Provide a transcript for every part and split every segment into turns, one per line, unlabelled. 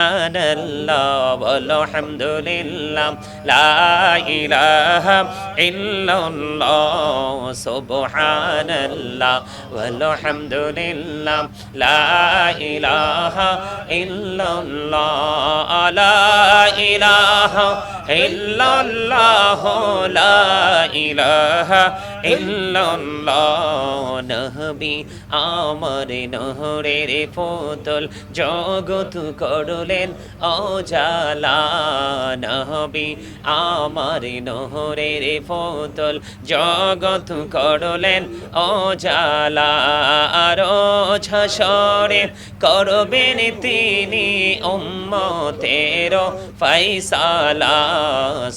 সুবহানাল্লাহ বলো হামদুলিল্লাহ লা ইলাহা ইল্লাল্লাহ সুবহানাল্লাহ বলো হামদুলিল্লাহ লা ইলাহা ইল্লাল্লাহ লা ইলাহা ইল্লাল্লাহ লা ইলাহা আমার নহরের পুতুল, জগৎ করলেন অজালা নবী, আমার নহরের পুতুল জগৎ করলেন। অজালা আরও ঝসরে করবেন তিনি উম্মতের ফাইসালা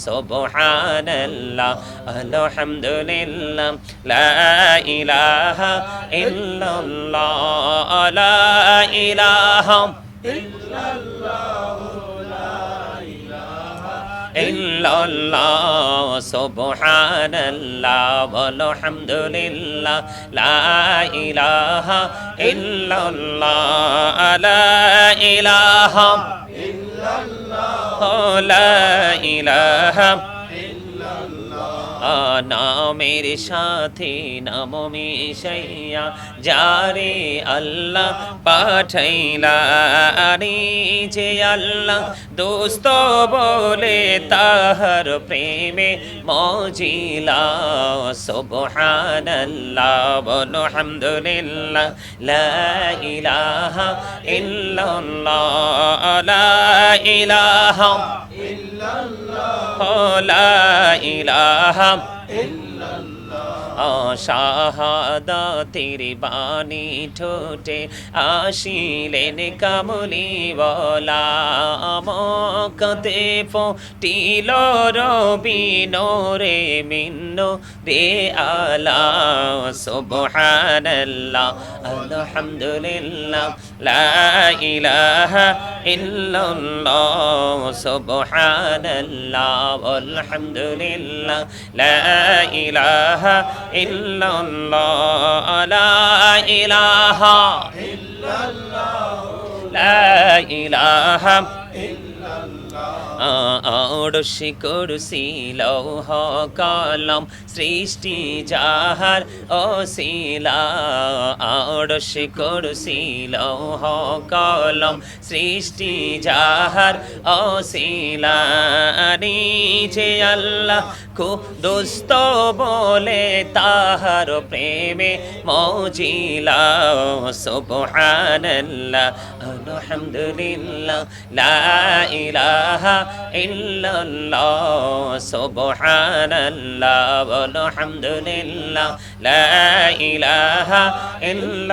সুবহানাল্লাহ, আলহামদুলিল্লাহ, লা ইলাহা ইল্লাল্লাহ, লা ইলাহা ইল্লাল্লাহ, সুবহানাল্লাহ বলো হামদুলিল্লাহ লা ইলাহা ইল্লাল্লাহ, লা ইলাহা লা ইলাহা নামের সাথে নাম মিশাইয়া যারে আল্লাহ পাঠাইলা আরে যে আল্লাহ দোস্ত বলে তাহার প্রেমে মজিলা। সুবহানাল্লাহ বলো হামদুলিল্লাহ লা ইলাহা ইল্লাল্লাহ লা ইলাহা। লা ইলাহা। শাহাদাতের বাণী ঠোঁটে আসিলেন কামলি বলা মকতে ফটিল রবি নোরে মিন্ন রে আলা সুবহানাল্লাহ, আলহামদুলিল্লাহ, লা ইলাহা ইল্লাল্লাহ, সুবহানাল্লাহ আলহামদুলিল্লাহ লা ইলাহা ইল্লাল্লাহ লা ইলাহা। লা ইলাহা। আড়শি কুরসি লৌহ কলম সৃষ্টি যাহার অশিলা আড়শি কুরসি লৌহ কলম সৃষ্টি যাহার অশিলা। নিচে আল্লাহ কু দুস্ত বলে তাহার প্রেমে মজিলা। সুবহানাল্লাহ, আলহামদুলিল্লাহ, লা ইলাহা ইল্লাল্লাহ, সুবহানাল্লাহ, আলহামদুলিল্লাহ, লা ইলাহা ইল্লাল্লাহ।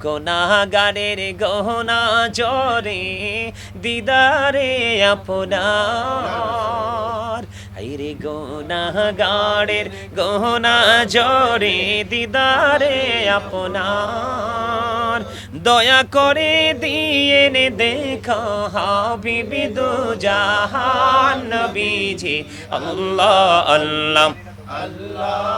গোনাগারের গহনা জরে দিদারে আপনার। হাইরে গোনাগারের গহনা জরে দিদারে আপনার। দয়া করে দিয়ে নে দেখা হাবিবি দু জাহান বিজে আল্লাহ আল্লাহ। আল্লাহ।